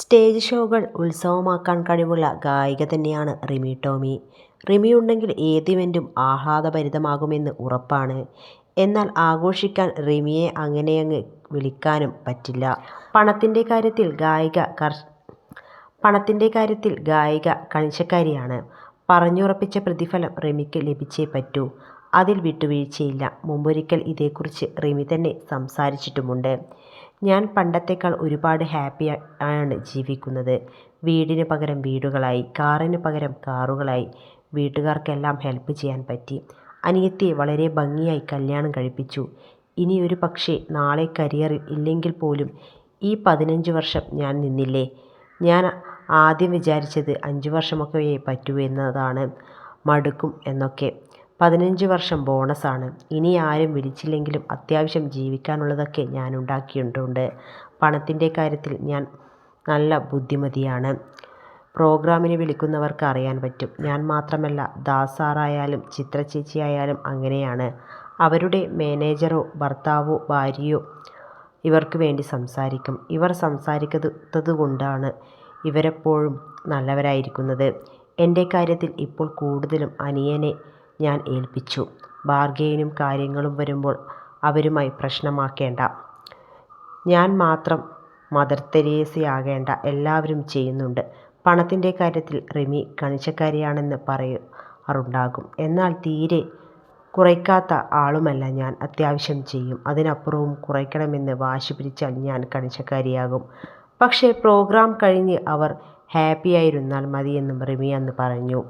Stage ഷോകൾ ഉത്സവമാക്കാൻ കഴിവുള്ള ഗായിക തന്നെയാണ് റിമി ടോമി. റിമി ഉണ്ടെങ്കിൽ ഏത് ഇവന്റും ആഹ്ലാദഭരിതമാകുമെന്ന് ഉറപ്പാണ്. എന്നാൽ ആഘോഷിക്കാൻ റിമിയെ അങ്ങനെയങ്ങ് വിളിക്കാനും പറ്റില്ല. പണത്തിന്റെ കാര്യത്തിൽ ഗായിക പണത്തിന്റെ കാര്യത്തിൽ ഗായിക കണിശക്കാരിയാണ്. പറഞ്ഞുറപ്പിച്ച പ്രതിഫലം റിമിക്ക് ലഭിച്ചേ പറ്റൂ. അതിൽ വിട്ടുവീഴ്ചയില്ല. മുമ്പൊരിക്കൽ ഇതേക്കുറിച്ച് റിമി തന്നെ സംസാരിച്ചിട്ടുമുണ്ട്. "ഞാൻ പണ്ടത്തേക്കാൾ ഒരുപാട് ഹാപ്പി ആണ് ജീവിക്കുന്നത്. വീടിന് പകരം വീടുകളായി. കാറിന് പകരം കാറുകളായി. വീട്ടുകാർക്കെല്ലാം ഹെൽപ്പ് ചെയ്യാൻ പറ്റി. അനിയത്തിയെ വളരെ ഭംഗിയായി കല്യാണം കഴിപ്പിച്ചു. ഇനി ഒരു പക്ഷേ നാളെ കരിയറിൽ ഇല്ലെങ്കിൽ പോലും ഈ പതിനഞ്ച് വർഷം ഞാൻ നിന്നില്ലേ. ഞാൻ ആദ്യം വിചാരിച്ചത് അഞ്ച് വർഷമൊക്കെയേ പറ്റൂ എന്നതാണ്. മടുക്കും എന്നൊക്കെ. പതിനഞ്ച് വർഷം ബോണസാണ്. ഇനി ആരും വിളിച്ചില്ലെങ്കിലും അത്യാവശ്യം ജീവിക്കാനുള്ളതൊക്കെ ഞാൻ ഉണ്ടാക്കിയിട്ടുണ്ട് പണത്തിന്റെ കാര്യത്തിൽ ഞാൻ നല്ല ബുദ്ധിമതിയാണ്. പ്രോഗ്രാമിന് വിളിക്കുന്നവർക്ക് അറിയാൻ പറ്റും. ഞാൻ മാത്രമല്ല ദാസാറായാലും സാറായാലും ചിത്ര ചേച്ചിയായാലും അങ്ങനെയാണ്. അവരുടെ മാനേജറോ ഭർത്താവോ ഭാര്യയോ ഇവർക്ക് വേണ്ടി സംസാരിക്കും. ഇവർ സംസാരിക്കാത്തതുകൊണ്ടാണ് ഇവരെപ്പോഴും നല്ലവരായിരിക്കുന്നത്. എന്റെ കാര്യത്തിൽ ഇപ്പോൾ കൂടുതലും അനിയനെ ഞാൻ ഏൽപ്പിച്ചു. ബാർഗെയിനും കാര്യങ്ങളും വരുമ്പോൾ അവരുമായി പ്രശ്നമാക്കേണ്ട. ഞാൻ മാത്രം മദർ തെരേസയാകേണ്ട. എല്ലാവരും ചെയ്യുന്നുണ്ട്. പണത്തിന്റെ കാര്യത്തിൽ റിമി കണിച്ചക്കാരിയാണെന്ന് പറയാറുണ്ടാകും. എന്നാൽ തീരെ കുറയ്ക്കാത്ത ആളുമല്ല ഞാൻ. അത്യാവശ്യം ചെയ്യും. അതിനപ്പുറവും കുറയ്ക്കണമെന്ന് വാശി പിടിച്ചാൽ ഞാൻ കണിച്ചക്കാരിയാകും പക്ഷേ പ്രോഗ്രാം കഴിഞ്ഞ് അവർ ഹാപ്പിയായിരുന്നാൽ മതിയെന്നും റിമി അന്ന് പറഞ്ഞു.